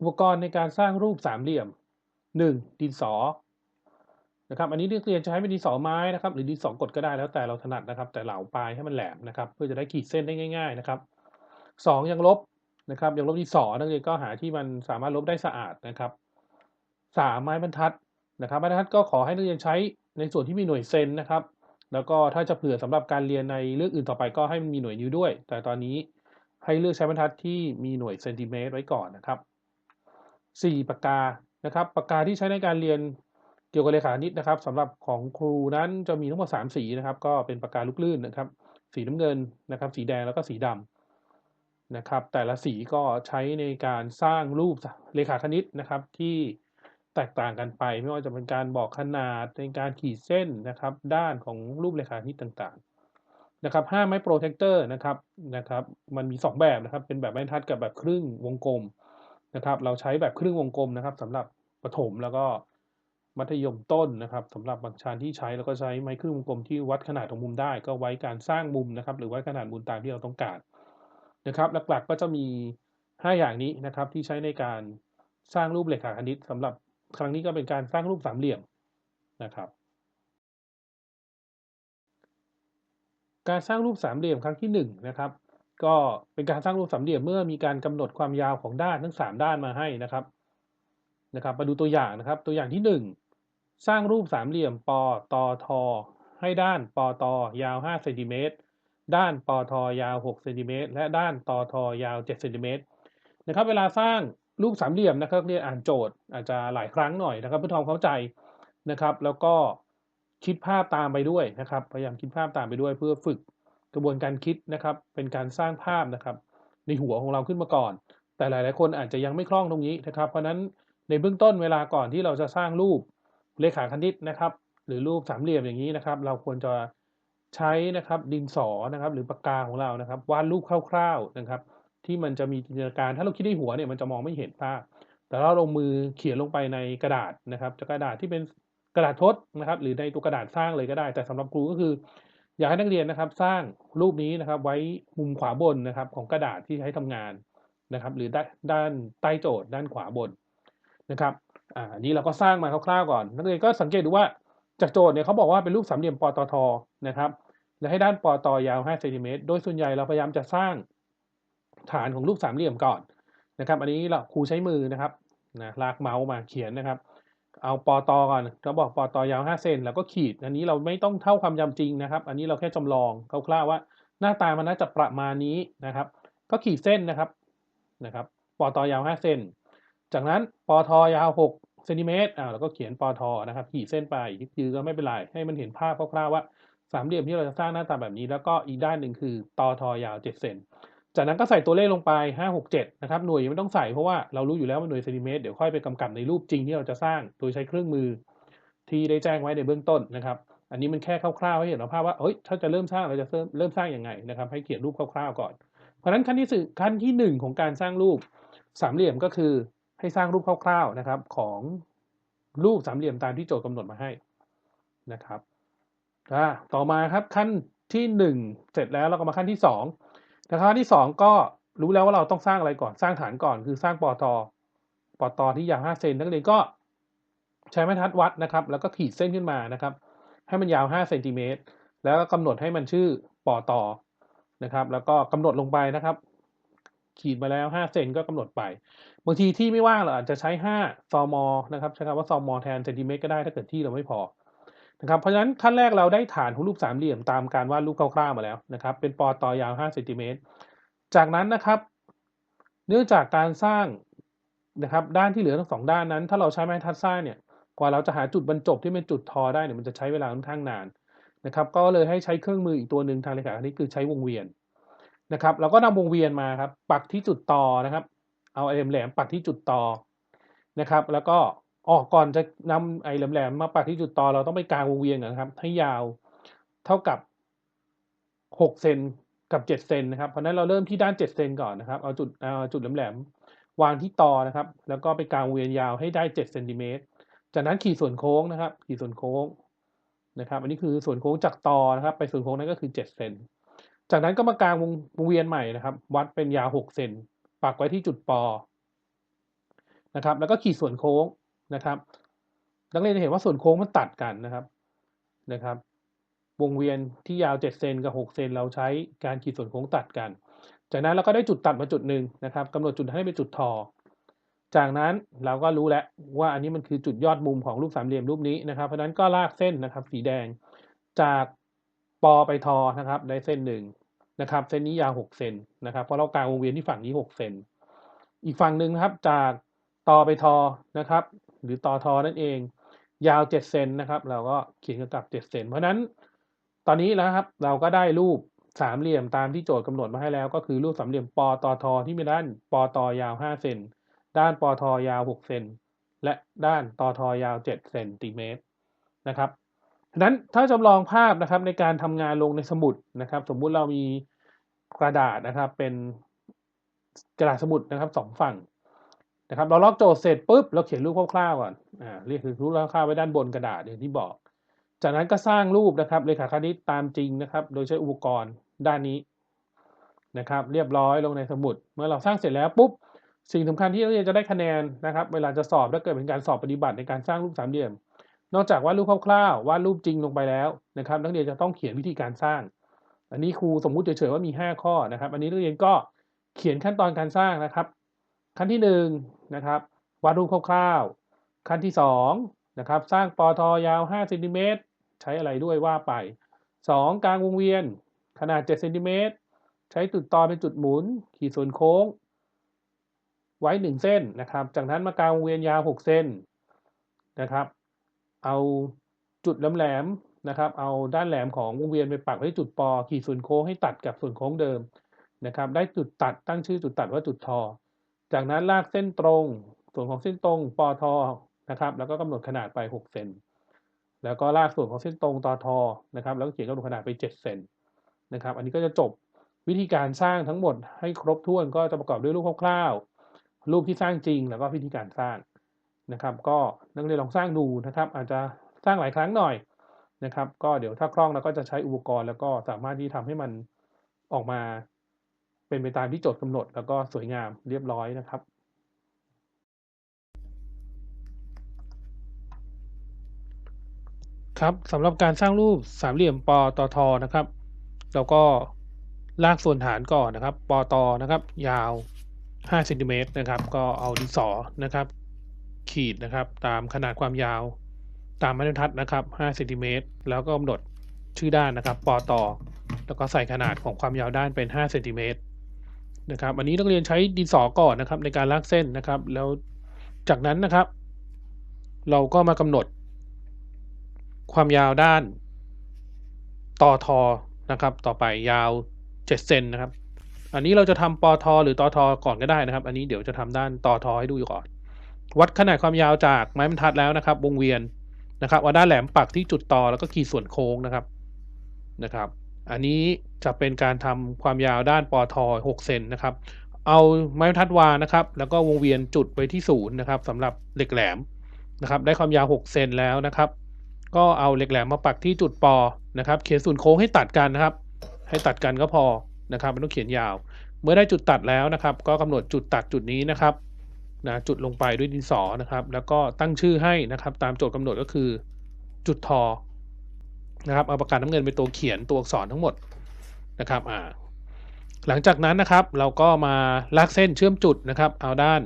อุปกรณ์ในการสร้างรูปสามเหลี่ยม 1. ดินสอนะครับอันนี้นักเรียนจะใช้เป็นดินสอไม้นะครับ หรือดินสอกดก็ได้แล้วแต่เราถนัดนะครับ แต่เหลาปลายให้มันแหลมนะครับ เพื่อจะได้ขีดเส้นได้ง่าย ๆนะครับ 2. ยังลบนะครับยังลบดินสอนักเรียนก็หาที่มันสามารถลบได้สะอาดนะครับ 3. ไม้บรรทัดนะครับไม้บรรทัดก็ขอให้นักเรียนใช้ในส่วนที่มีหน่วยเซนนะครับ แล้วก็ถ้าจะเผื่อสำหรับการเรียนในเรื่องอื่นต่อไปก็ให้มันมีหน่วยนิ้วด้วย แต่ตอนนี้ให้เลือกใช้บรรทัดที่มีหน่วยเซนติเมตรไว้ก่อนนะครับ 4. ปากกานะครับปากกาที่ใช้ในการเรียนเกี่ยวกับเลขาคณิตนะครับสำหรับของครูนั้นจะมีทั้งหมด3สีนะครับ ก็เป็นปากกาลูกลื่นนะครับ สีน้ำเงินนะครับ สีแดงแล้วก็สีดำนะครับ แต่ละสีก็ใช้ในการสร้างรูปเลขาคณิตนะครับ ที่แตกต่างกันไป ไม่ว่าจะเป็นการบอกขนาดในการขีดเส้นนะครับ ด้านของรูปเลขาคณิตต่างๆนะครับห้าไม้โปรเทคเตอร์นะครับนะครับ มันมี 2 แบบนะครับ เป็นแบบไม้ทัดกับแบบครึ่งวงกลม นะครับ เราใช้แบบครึ่งวงกลมนะครับสำหรับประถมแล้วก็มัธยมต้นนะครับสำหรับบางชั้นที่ใช้แล้วก็ใช้ไม้ครึ่งวงกลมที่วัดขนาดของมุมได้ ก็ไว้การสร้างมุมนะครับ หรือวัดขนาดมุมตามที่เราต้องการนะครับ หลักๆก็จะมี 5 อย่างนี้นะครับที่ใช้ในการสร้างรูปเหล็กขาคณิตสำหรับครั้งนี้ก็เป็นการสร้างรูปสามเหลี่ยมนะครับ การสร้างรูปสามเหลี่ยมครั้งที่1นะครับ ก็เป็นการสร้างรูปสามเหลี่ยมเมื่อมีการกำหนดความยาวของด้านทั้ง 3 ด้านมาให้นะครับนะครับ มาดูตัวอย่างนะครับ ตัวอย่างที่ 1 สร้างรูปสามเหลี่ยมปตทให้ด้านปตยาว5เซนติเมตรด้านปทยาว6เซนติเมตรและด้านตทยาว7เซนติเมตรนะครับ เวลาสร้างรูปสามเหลี่ยมนะครับเรียนอ่านโจทย์อาจจะหลายครั้งหน่อยนะครับ เพื่อทำความเข้าใจนะครับ แล้วก็คิดภาพตามไปด้วยนะครับ พยายามคิดภาพตามไปด้วยเพื่อฝึก กระบวนการคิดนะครับ เป็นการสร้างภาพนะครับ ในหัวของเราขึ้นมาก่อน แต่หลาย ๆ คนอาจจะยังไม่คล่องตรงนี้นะครับ เพราะนั้นในเบื้องต้นเวลาก่อนที่เราจะสร้างรูปเลขาคณิตนะครับ หรือรูปสามเหลี่ยมอย่างนี้นะครับ เราควรจะใช้นะครับดินสอนะครับ หรือปากกาของเรานะครับวาดรูปคร่าวๆนะครับ ที่มันจะมีจินตนาการถ้าเราคิดในหัวเนี่ยมันจะมองไม่เห็นภาพ แต่เราลงมือเขียนลงไปในกระดาษนะครับจะกระดาษที่เป็นกระดาษทดนะครับ หรือในตัวกระดาษสร้างเลยก็ได้ แต่สำหรับครูก็คือ อยากให้นักเรียนนะครับสร้างรูปนี้นะครับไว้มุมขวาบนนะครับของกระดาษที่ใช้ทำงานนะครับ หรือด้านใต้โจทย์ด้านขวาบนนะครับอ่านี้เราก็สร้างมาคร่าวๆก่อน นักเรียนก็สังเกตดูว่าจากโจทย์เนี่ยเขาบอกว่าเป็นรูปสามเหลี่ยมปตทนะครับและให้ด้านปตยาว5เซนติเมตรโดยส่วนใหญ่เราพยายามจะสร้างฐานของรูปสามเหลี่ยมก่อนนะครับ อันนี้เราครูใช้มือนะครับนะลากเมาส์มาเขียนนะครับ เอาปอตอก่อนเราบอกปอตอยาว5เซนแล้วก็ขีด อันนี้เราไม่ต้องเท่าความยำจริงนะครับ อันนี้เราแค่จำลองคร่าวๆว่า หน้าตามันน่าจะประมาณนี้นะครับ ก็ขีดเส้นนะครับนะครับปอตอยาว5เซนจากนั้นปอทยาว6เซนติเมตรอ่าเราก็เขียนปอทนะครับ ขีดเส้นไปยืดก็ไม่เป็นไรให้มันเห็นภาพคร่าวๆว่าสามเหลี่ยมที่เราจะสร้างหน้าตาแบบนี้ แล้วก็อีกด้านหนึ่งคือตอทอยาว7เซน จากนั้นก็ใส่ตัวเลขลงไป 5 6 7 นะครับ หน่วยยังไม่ต้องใส่เพราะว่าเรารู้อยู่แล้วว่าหน่วยเซนติเมตร เดี๋ยวค่อยไปกำกับในรูปจริงที่เราจะสร้าง โดยใช้เครื่องมือที่ได้แจ้งไว้ในเบื้องต้นนะครับ อันนี้มันแค่คร่าวๆให้เห็นภาพว่า เฮ้ย ถ้าจะเริ่มสร้างเราจะเริ่มเริ่มสร้างยังไงนะครับ ให้เขียนรูปคร่าวๆก่อน เพราะฉะนั้นขั้นที่สื่ขั้นที่ 1 ของการสร้างรูปสามเหลี่ยมก็คือให้สร้างรูปคร่าวๆนะครับของรูปสามเหลี่ยมตามที่โจทย์กำหนดมาให้นะครับต่อมาครับขั้นที่ 1 เสร็จแล้วเราก็มาขั้นที่ 2 นะครับขั้นที่ 2 ก็รู้แล้วว่าเราต้องสร้างอะไรก่อนสร้างฐานก่อน คือสร้างปอตอปอตอที่ยาว5เซนนักเรียนก็ใช้ไม้ทัดวัดนะครับ แล้วก็ขีดเส้นขึ้นมานะครับ ให้มันยาว5เซนติเมตรแล้วก็กำหนดให้มันชื่อปอตอนะครับ แล้วก็กำหนดลงไปนะครับ ขีดมาแล้ว5เซนก็กำหนดไปบางทีที่ไม่ว่างเราอาจจะใช้5ซอมอนะครับใช้คำว่าซอมอแทนเซนติเมตรก็ได้ถ้าเกิดที่เราไม่พอ นะครับเพราะฉะนั้นขั้นแรกเราได้ฐานของรูปสามเหลี่ยมตามการวาดรูปคร่าวๆมาแล้วนะครับ เป็นปอตอยาว5เซนติเมตรจากนั้นนะครับ เนื่องจากการสร้างนะครับ ด้านที่เหลือทั้งสองด้านนั้น ถ้าเราใช้ไม้ทัดสร้างเนี่ยกว่าเราจะหาจุดบรรจบที่เป็นจุดทอได้เนี่ยมันจะใช้เวลาค่อนข้างนานนะครับ ก็เลยให้ใช้เครื่องมืออีกตัวหนึ่งทางเลขาคณิตคือใช้วงเวียนนะครับเราก็นำวงเวียนมาครับ ปักที่จุดต่อนะครับ เอาไอ้แหลมปักที่จุดต่อนะครับ แล้วก็ ออกก่อนจะนำไอ้แหลมๆมาปักที่จุดต่อเราต้องไปกางวงเวียนก่อนครับ ให้ยาวเท่ากับ6เซนกับ7เซนนะครับเพราะนั้นเราเริ่มที่ด้าน7เซนก่อนนะครับเอาจุดเอาจุดแหลมๆวางที่ต่อนะครับ แล้วก็ไปกางวงเวียนยาวให้ได้7เซนติเมตรจากนั้นขีดส่วนโค้งนะครับ ขีดส่วนโค้งนะครับ อันนี้คือส่วนโค้งจากต่อนะครับ ไปส่วนโค้งนั้นก็คือ7เซนจากนั้นก็มากางวงวงเวียนใหม่นะครับ วัดเป็นยาว6เซนปักไว้ที่จุดปอนะครับ แล้วก็ขีดส่วนโค้ง นะครับนักเรียนจะเห็นว่าส่วนโค้งมันตัดกันนะครับนะครับ วงเวียนที่ยาว 7 เซนกับ 6 เซนเราใช้การขีดส่วนโค้งตัดกัน จากนั้นเราก็ได้จุดตัดมาจุดหนึ่งนะครับกำหนดจุดให้เป็นจุดทอ จากนั้นเราก็รู้แล้วว่าอันนี้มันคือจุดยอดมุมของรูปสามเหลี่ยมรูปนี้นะครับ เพราะฉะนั้นก็ลากเส้นนะครับ สีแดงจากปอไปทอนะครับได้เส้นหนึ่งนะครับ เส้นนี้ยาว 6 เซนนะครับเพราะเรากางวงเวียนที่ฝั่งนี้ 6 เซนอีกฝั่งหนึ่งนะครับจากตอไปทอนะครับ หรือตอทอนั่นเอง ยาว7เซนนะครับ เราก็เขียนกำกับ7เซนเพราะนั้นตอนนี้แล้วครับเราก็ได้รูปสามเหลี่ยมตามที่โจทย์กำหนดมาให้แล้ว ก็คือรูปสามเหลี่ยมปอตอทอที่มีด้านปอตอยาว5เซนด้านปอทอยาว6เซนและด้านตอทอยาว7เซนติเมตรนะครับฉะนั้นถ้าจำลองภาพนะครับในการทำงานลงในสมุดนะครับ สมมุติเรามีกระดาษนะครับเป็นกระดาษสมุดนะครับสองฝั่ง นะครับเราล็อกโจทย์เสร็จปุ๊บเราเขียนรูปคร่าวๆก่อนอ่าเรียกคือรูปคร่าวๆไว้ด้านบนกระดาษอย่างที่บอก จากนั้นก็สร้างรูปนะครับเลขาคณิตตามจริงนะครับ โดยใช้อุปกรณ์ด้านนี้นะครับ เรียบร้อยลงในสมุด เมื่อเราสร้างเสร็จแล้วปุ๊บสิ่งสำคัญที่นักเรียนจะได้คะแนนนะครับ เวลาจะสอบถ้าเกิดเป็นการสอบปฏิบัติในการสร้างรูปสามเหลี่ยม นอกจากวาดรูปคร่าวๆวาดรูปจริงลงไปแล้วนะครับ นักเรียนจะต้องเขียนวิธีการสร้าง อันนี้ครูสมมุติเฉยๆว่ามี 5 ข้อนะครับ อันนี้นักเรียนก็เขียนขั้นตอนการสร้างนะครับ ขั้นที่1นะครับวาดรูปคร่าวๆขั้นที่2นะครับสร้างปอทอยาว5เซนติเมตรใช้อะไรด้วยว่าไป 2. กลางวงเวียน ขนาด7เซนติเมตรใช้จุดตอเป็นจุดหมุน ขีดส่วนโค้ง ไว้ 1 เส้นนะครับ จากนั้นมากลางวงเวียนยาว 6 เส้นนะครับ เอาจุดแหลมๆนะครับ เอาด้านแหลมของวงเวียนไปปักไว้จุดปอ ขีดส่วนโค้งให้ตัดกับส่วนโค้งเดิมนะครับ ได้จุดตัดตั้งชื่อจุดตัดว่าจุดทอ จากนั้นลากเส้นตรง ส่วนของเส้นตรงปอทอนะครับ แล้วก็กำหนดขนาดไป6เซนแล้วก็ลากส่วนของเส้นตรงตอทอนะครับ แล้วก็เขียนกำหนดขนาดไป7เซนนะครับ อันนี้ก็จะจบวิธีการสร้างทั้งหมดให้ครบถ้วนก็จะประกอบด้วยรูปคร่าวๆ รูปที่สร้างจริงแล้วก็วิธีการสร้างนะครับ ก็นักเรียนลองสร้างดูนะครับ อาจจะสร้างหลายครั้งหน่อยนะครับ ก็เดี๋ยวถ้าคล่องเราก็จะใช้อุปกรณ์ แล้วก็สามารถที่ทำให้มันออกมา เป็นไปตามที่โจทย์กำหนด แล้วก็สวยงามเรียบร้อยนะครับครับสำหรับการสร้างรูปสามเหลี่ยมปอตอทอนะครับ เราก็ลากส่วนฐานก่อนนะครับปอตอนะครับ ยาว5เซนติเมตรนะครับ ก็เอาดินสอนะครับ ขีดนะครับ ตามขนาดความยาว ตามมาตรทัดนะครับ5เซนติเมตรแล้วก็กำหนดชื่อด้านนะครับปอตอแล้วก็ใส่ขนาดของความยาวด้านเป็น5เซนติเมตร นะครับ อันนี้นักเรียนใช้ดินสอก่อนนะครับ ในการลากเส้นนะครับ แล้วจากนั้นนะครับ เราก็มากำหนด ความยาวด้านต่อทอนะครับ ต่อไปยาว7เซนนะครับ อันนี้เราจะทำปอทอหรือตอทอก่อนก็ได้นะครับ อันนี้เดี๋ยวจะทำด้านต่อทอให้ดูก่อน วัดขนาดความยาวจากไม้บรรทัดแล้วนะครับ วงเวียนนะครับเอาด้านแหลมปักที่จุดต่อแล้วก็ขีดส่วนโค้งนะครับนะครับ อันนี้จะเป็นการทำความยาวด้านปอทอ6เซนนะครับ เอาไม้บรรทัดวางนะครับ แล้วก็วงเวียนจุดไว้ที่ศูนย์นะครับสำหรับเหล็กแหลมนะครับ ได้ความยาว 6 เซนแล้วนะครับ ก็เอาเหล็กแหลมมาปักที่จุดปอนะครับ เขียนส่วนโค้งให้ตัดกันนะครับ ให้ตัดกันก็พอนะครับไม่ต้องเขียนยาว เมื่อได้จุดตัดแล้วนะครับ ก็กำหนดจุดตัดจุดนี้นะครับนะจุดลงไปด้วยดินสอนะครับ แล้วก็ตั้งชื่อให้นะครับ ตามโจทย์กำหนดก็คือจุดทอ นะครับเอาปากกาน้ำเงินเป็นตัวเขียนตัวอักษรทั้งหมดนะครับอ่าหลังจากนั้นนะครับเราก็มาลากเส้นเชื่อมจุดนะครับ เอาด้าน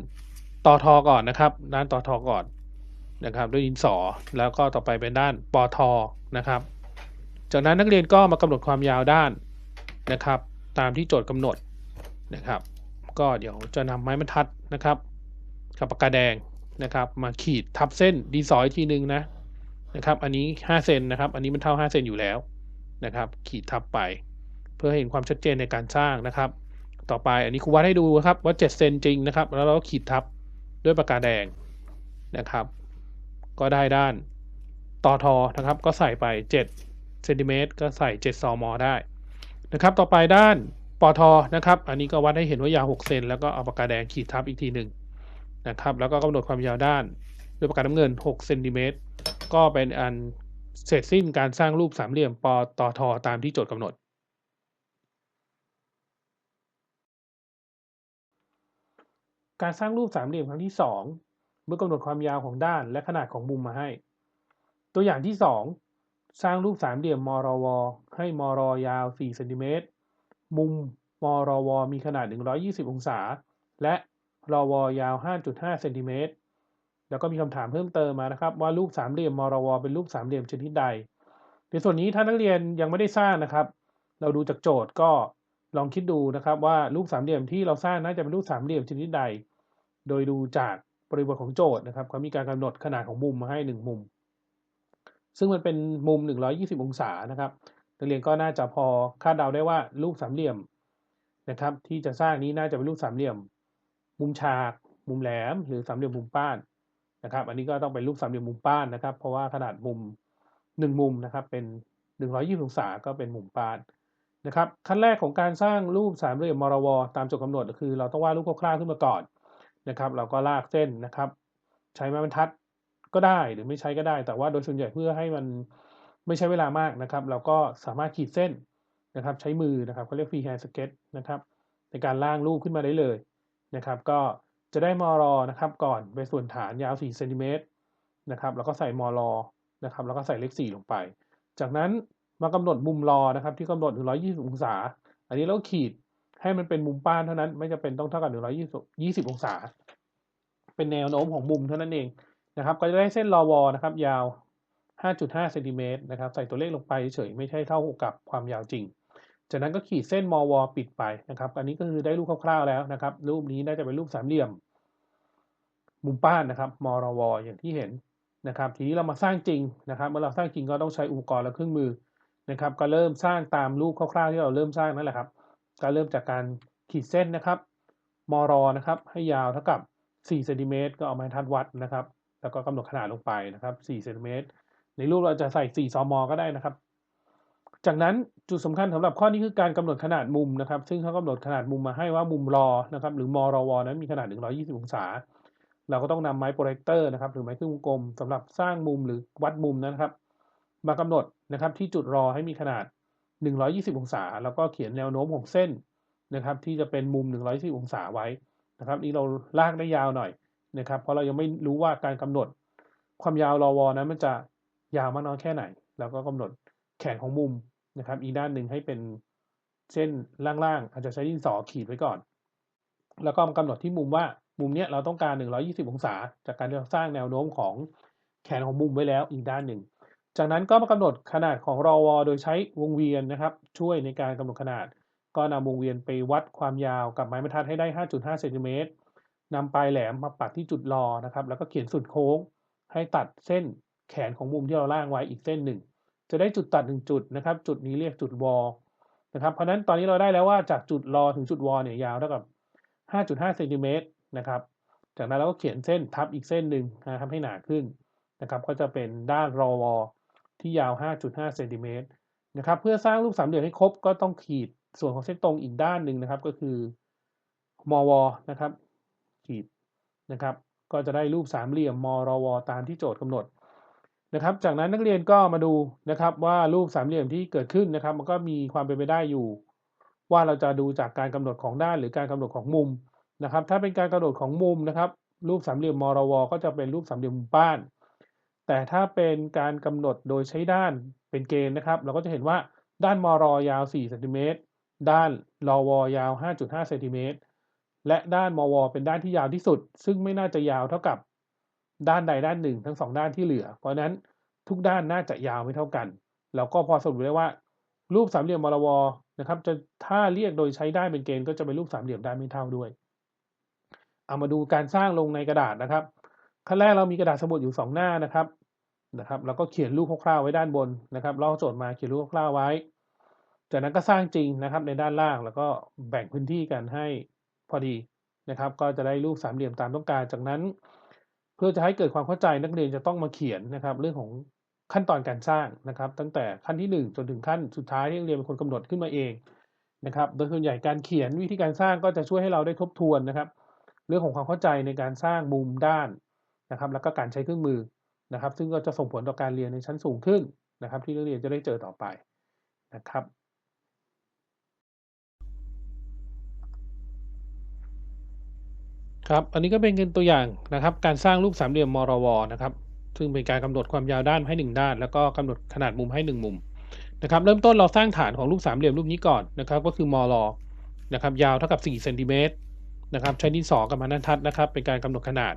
ต่อทอก่อนนะครับ ด้านต่อทอก่อนนะครับ ด้วยดินสอแล้วก็ต่อไปเป็นด้านปอทอนะครับ จากนั้นนักเรียนก็มากำหนดความยาวด้านนะครับ ตามที่โจทย์กำหนดนะครับ ก็เดี๋ยวจะนำไม้บรรทัดนะครับกับปากกาแดงนะครับ มาขีดทับเส้นดินสออีกทีนึงนะ นะครับ อันนี้5เซนนะครับ อันนี้มันเท่า5เซนอยู่แล้วนะครับ ขีดทับไป เพื่อให้เห็นความชัดเจนในการสร้างนะครับ ต่อไปอันนี้ครูวัดให้ดูครับว่า7เซนจริงนะครับ แล้วเราก็ขีดทับด้วยปากกาแดงนะครับ ก็ได้ด้านต่อทอนะครับ ก็ใส่ไป7เซนติเมตรก็ใส่7ซมได้นะครับ ต่อไปด้านปอทอนะครับ อันนี้ก็วัดให้เห็นว่ายาว6เซนแล้วก็เอาปากกาแดงขีดทับอีกทีหนึ่งนะครับ แล้วก็กำหนดความยาวด้านด้วยปากกาน้ำเงิน6เซนติเมตร ก็เป็นอันเสร็จสิ้นการสร้างรูปสามเหลี่ยมปอตอทอตามที่โจทย์กำหนด การสร้างรูปสามเหลี่ยมครั้งที่สองเมื่อกำหนดความยาวของด้านและขนาดของมุมมาให้ ตัวอย่างที่ 2 สร้างรูปสามเหลี่ยมมรว ให้มรยาว4เซนติเมตรมุมมรวมีขนาด 120 องศา และรวยาว 5.5 เซนติเมตร แล้วก็มีคำถามเพิ่มเติมมานะครับ ว่ารูปสามเหลี่ยมมรวเป็นรูปสามเหลี่ยมชนิดใด ในส่วนนี้ถ้านักเรียนยังไม่ได้สร้างนะครับ เราดูจากโจทย์ก็ลองคิดดูนะครับว่ารูปสามเหลี่ยมที่เราสร้างน่าจะเป็นรูปสามเหลี่ยมชนิดใด โดยดูจากบริบทของโจทย์นะครับเขามีการกำหนดขนาดของมุมมาให้ 1 มุม ซึ่งมันเป็นมุม 120 องศานะครับนักเรียนก็น่าจะพอคาดเดาได้ว่ารูปสามเหลี่ยมนะครับที่จะสร้างนี้น่าจะเป็นรูปสามเหลี่ยม มุมฉาก มุมแหลม หรือสามเหลี่ยมมุมป้าน นะครับ อันนี้ก็ต้องเป็นรูปสามเหลี่ยมมุมป้านนะครับ เพราะว่าขนาดมุม1มุมนะครับ เป็น120อยี่สิบองศาก็เป็นมุมป้านนะครับ ขั้นแรกของการสร้างรูปสามเหลี่ยมมรวตามโจทย์กำหนดก็คือ เราต้องวาดรูปคร่าวๆขึ้นมาก่อนนะครับ เราก็ลากเส้นนะครับ ใช้ไม้บรรทัดก็ได้หรือไม่ใช้ก็ได้ แต่ว่าโดยส่วนใหญ่เพื่อให้มันไม่ใช้เวลามากนะครับ เราก็สามารถขีดเส้นนะครับ ใช้มือนะครับเขาเรียกฟรีแฮนด์สเก็ตนะครับ ในการล่างรูปขึ้นมาได้เลยนะครับ ก็ จะได้มอรนะครับ ก่อนไปส่วนฐานยาว4เซนติเมตรนะครับแล้วก็ใส่มอรนะครับแล้วก็ใส่เลข4ลงไป จากนั้นมากำหนดมุมรอนะครับ ที่กำหนด 120 องศา อันนี้เราขีดให้มันเป็นมุมป้านเท่านั้น ไม่จะเป็นต้องเท่ากับ 120 องศา เป็นแนวโน้มของมุมเท่านั้นเองนะครับ ก็จะได้เส้นรอวนะครับ ยาว 5.5เซนติเมตรนะครับ ใส่ตัวเลขลงไปเฉยไม่ใช่เท่ากับความยาวจริง จากนั้นก็ขีดเส้นมวปิดไปนะครับ อันนี้ก็คือได้รูปคร่าวๆแล้วนะครับ รูปนี้น่าจะเป็นรูปสามเหลี่ยม มุมป้านนะครับมรวอย่างที่เห็นนะครับ ทีนี้เรามาสร้างจริงนะครับ เมื่อเราสร้างจริงก็ต้องใช้อุปกรณ์และเครื่องมือนะครับ ก็เริ่มสร้างตามรูปคร่าวๆที่เราเริ่มสร้างนั่นแหละครับ ก็เริ่มจากการขีดเส้นนะครับมรนะครับ ให้ยาวเท่ากับ4เซนติเมตรก็เอาไม้ทัดวัดนะครับ แล้วก็กำหนดขนาดลงไปนะครับ4เซนติเมตรในรูปเราจะใส่4ซมก็ได้นะครับ จากนั้นจุดสำคัญสำหรับข้อนี้คือการกำหนดขนาดมุมนะครับ ซึ่งเขากำหนดขนาดมุมมาให้ว่ามุมรอนะครับหรือมรวนั้นมีขนาด 120 องศา เราก็ต้องนำไม้โปรเจคเตอร์นะครับหรือไม้ครึ่งวงกลมสำหรับสร้างมุมหรือวัดมุมนะครับ มากำหนดนะครับที่จุดรอให้มีขนาด 120 องศา แล้วก็เขียนแนวโน้มของเส้นนะครับ ที่จะเป็นมุม 120 องศาไว้นะครับ นี่เราลากได้ยาวหน่อยนะครับ เพราะเรายังไม่รู้ว่าการกำหนดความยาวรอวนั้นมันจะยาวมากน้อยแค่ไหน แล้วก็กำหนดแขนของมุม นะครับ อีกด้านหนึ่งให้เป็นเส้นล่างๆ อาจจะใช้ดินสอขีดไว้ก่อน แล้วก็กำหนดที่มุมว่ามุมเนี้ยเราต้องการ 120 องศา จากการที่เราสร้างแนวโน้มของแขนของมุมไว้แล้วอีกด้านหนึ่ง จากนั้นก็มากำหนดขนาดของรอวโดยใช้วงเวียนนะครับ ช่วยในการกำหนดขนาด ก็นำวงเวียนไปวัดความยาวกับไม้บรรทัดให้ได้ 5.5 เซนติเมตรนำปลายแหลมมาปักที่จุดรอนะครับ แล้วก็เขียนสุดโค้งให้ตัดเส้นแขนของมุมที่เราล่างไว้อีกเส้นหนึ่ง จะได้จุดตัดหนึ่งจุดนะครับ จุดนี้เรียกจุดวอลนะครับเพราะนั้นตอนนี้เราได้แล้วว่าจากจุดรอถึงจุดวอลเนี่ยยาวเท่ากับ 5.5เซนติเมตรนะครับ จากนั้นเราก็เขียนเส้นทับอีกเส้นหนึ่งนะครับให้หนาขึ้นนะครับ ก็จะเป็นด้านรอวอที่ยาว 5.5เซนติเมตรนะครับ เพื่อสร้างรูปสามเหลี่ยมให้ครบก็ต้องขีดส่วนของเส้นตรงอีกด้านหนึ่งนะครับ ก็คือมอวอนะครับ ขีดนะครับ ก็จะได้รูปสามเหลี่ยมมรอวอตามที่โจทย์กำหนด นะครับ จากนั้นนักเรียนก็มาดูนะครับว่ารูปสามเหลี่ยมที่เกิดขึ้นนะครับ มันก็มีความเป็นไปได้อยู่ ว่าเราจะดูจากการกำหนดของด้านหรือการกำหนดของมุมนะครับ ถ้าเป็นการกำหนดของมุมนะครับ รูปสามเหลี่ยมมรว ก็จะเป็นรูปสามเหลี่ยมมุมป้าน แต่ถ้าเป็นการกำหนดโดยใช้ด้านเป็นเกณฑ์นะครับ เราก็จะเห็นว่าด้านมรยาว4เซนติเมตรด้านรวยาว 5.5เซนติเมตรและด้านมว เป็นด้านที่ยาวที่สุด ซึ่งไม่น่าจะยาวเท่ากับ ด้านใดด้านหนึ่งทั้งสองด้านที่เหลือ เพราะนั้นทุกด้านน่าจะยาวไม่เท่ากัน เราก็พอสรุปได้ว่า รูปสามเหลี่ยมมรวนะครับ จะถ้าเรียกโดยใช้ด้านเป็นเกณฑ์ก็จะเป็นรูปสามเหลี่ยมด้านไม่เท่าด้วย เอามาดูการสร้างลงในกระดาษนะครับขั้นแรกเรามีกระดาษสมุดอยู่ 2 หน้านะครับนะครับแล้วก็เขียนรูปคร่าวๆไว้ด้านบนนะครับลอกโจทย์มาเขียนรูปคร่าวๆไว้ จากนั้นก็สร้างจริงนะครับในด้านล่างแล้วก็แบ่งพื้นที่กันให้พอดีนะครับ ก็จะได้รูปสามเหลี่ยมตามต้องการ จากนั้น พื่อจะให้เกิดความเข้าใจนักเรียนจะต้องมาเขียนนะครับ เรื่องของขั้นตอนการสร้างนะครับ ตั้งแต่ขั้นที่ 1 จนถึงขั้นสุดท้ายที่นักเรียนเป็นคนกำหนดขึ้นมาเองนะครับ โดยส่วนใหญ่การเขียนวิธีการสร้างก็จะช่วยให้เราได้ทบทวนนะครับ เรื่องของความเข้าใจในการสร้างมุมด้านนะครับ แล้วก็การใช้เครื่องมือนะครับ ซึ่งก็จะส่งผลต่อการเรียนในชั้นสูงขึ้นนะครับ ที่นักเรียนจะได้เจอต่อไปนะครับ ครับ อันนี้ก็เป็นตัวอย่างนะครับ การสร้างรูปสามเหลี่ยมมรวนะครับ ซึ่งเป็นการกำหนดความยาวด้านให้ 1 ด้าน แล้วก็กำหนดขนาดมุมให้ 1 มุมนะครับ เริ่มต้นเราสร้างฐานของรูปสามเหลี่ยมรูปนี้ก่อนนะครับ ก็คือมรนะครับ ยาวเท่ากับ4เซนติเมตรนะครับ ใช้ดินสอกับมานันทัดนะครับ เป็นการกำหนดขนาด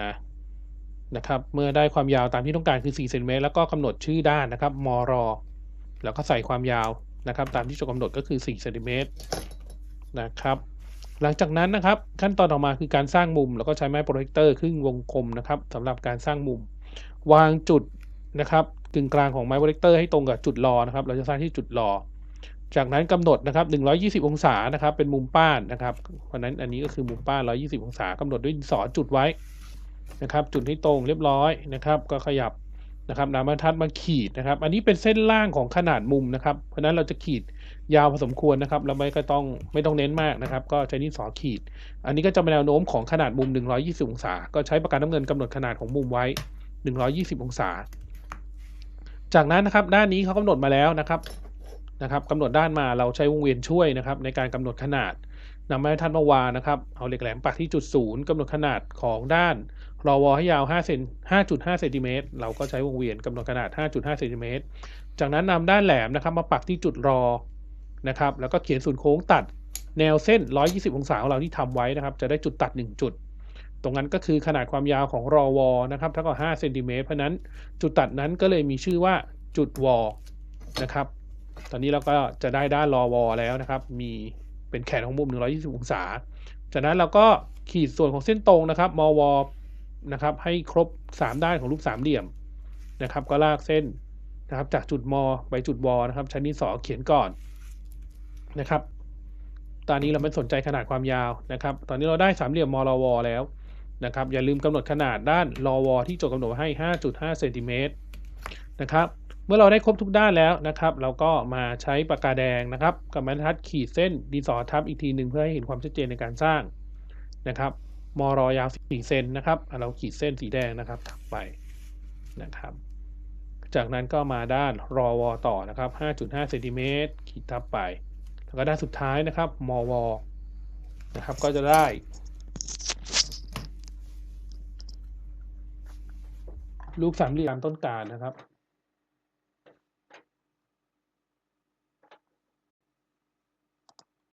นะนะครับ เมื่อได้ความยาวตามที่ต้องการคือ4เซนติเมตรแล้วก็กำหนดชื่อด้านนะครับมรแล้วก็ใส่ความยาวนะครับ ตามที่จทย์กำหนดก็คือ4เซนติเมตรนะครับ หลังจากนั้นนะครับ ขั้นตอนต่อมาคือการสร้างมุม แล้วก็ใช้ไม้โปรเจคเตอร์ครึ่งวงกลมนะครับสำหรับการสร้างมุม วางจุดนะครับกึ่งกลางของไม้โปรเจคเตอร์ให้ตรงกับจุดรอนะครับ เราจะสร้างที่จุดรอ จากนั้นกำหนดนะครับ 120 องศานะครับ เป็นมุมป้านนะครับ เพราะนั้นอันนี้ก็คือมุมป้าน 120 องศากำหนดด้วยสอจุดไว้นะครับ จุดให้ตรงเรียบร้อยนะครับ ก็ขยับนะครับนำบรรทัดมาขีดนะครับ อันนี้เป็นเส้นล่างของขนาดมุมนะครับ เพราะนั้นเราจะขีด ยาวพอสมควรนะครับแล้วไม่ก็ต้องไม่ต้องเน้นมากนะครับ ก็ใช้ดินสอขีด อันนี้ก็จะเป็นแนวโน้มของขนาดมุม 120 องศา ก็ใช้ปากกาน้ำเงินกำหนดขนาดของมุมไว้ 120 องศา จากนั้นนะครับด้านนี้เขากำหนดมาแล้วนะครับนะครับกำหนดด้านมาเราใช้วงเวียนช่วยนะครับ ในการกำหนดขนาดนำไม้บรรทัดมาวานะครับเอาเหล็กแหลมปักที่จุดศูนย์กำหนดขนาดของด้านรอวอให้ยาว5เซน5.5เซนติเมตรเราก็ใช้วงเวียนกำหนดขนาด 5.5เซนติเมตรจากนั้นนำด้านแหลมนะครับมาปักที่จุดรอ นะครับ แล้วก็เขียนศูนย์โค้งตัดแนวเส้น 120 องศาของเราที่ทำไว้นะครับ จะได้จุดตัด 1 จุด ตรงนั้นก็คือขนาดความยาวของรอวอนะครับเท่ากับ5เซนติเมตรเพราะนั้นจุดตัดนั้นก็เลยมีชื่อว่าจุดวอนะครับ ตอนนี้เราก็จะได้ด้านรอวอแล้วนะครับ มีเป็นแขนของมุม 120 องศา จากนั้นเราก็ขีดส่วนของเส้นตรงนะครับมวนะครับ ให้ครบ 3 ด้านของรูปสามเหลี่ยมนะครับ ก็ลากเส้นนะครับ จากจุดมไปจุดวนะครับใช้ดินสอเขียนก่อน นะครับ ตอนนี้เราไม่สนใจขนาดความยาวนะครับ ตอนนี้เราได้สามเหลี่ยมมรวแล้วนะครับ อย่าลืมกำหนดขนาดด้านรอวที่โจทย์กำหนดให้ 5.5เซนติเมตรนะครับ เมื่อเราได้ครบทุกด้านแล้วนะครับ เราก็มาใช้ปากกาแดงนะครับ กับบรรทัดขีดเส้นดินสอทับอีกทีหนึ่งเพื่อให้เห็นความชัดเจนในการสร้างนะครับมรอยาว4เซนนะครับ เราขีดเส้นสีแดงนะครับทับไปนะครับ จากนั้นก็มาด้านรอวต่อนะครับ 5.5เซนติเมตรขีดทับไป แล้วก็ด้านสุดท้ายนะครับมวนะครับ ก็จะได้รูปสามเหลี่ยมต้นการนะครับ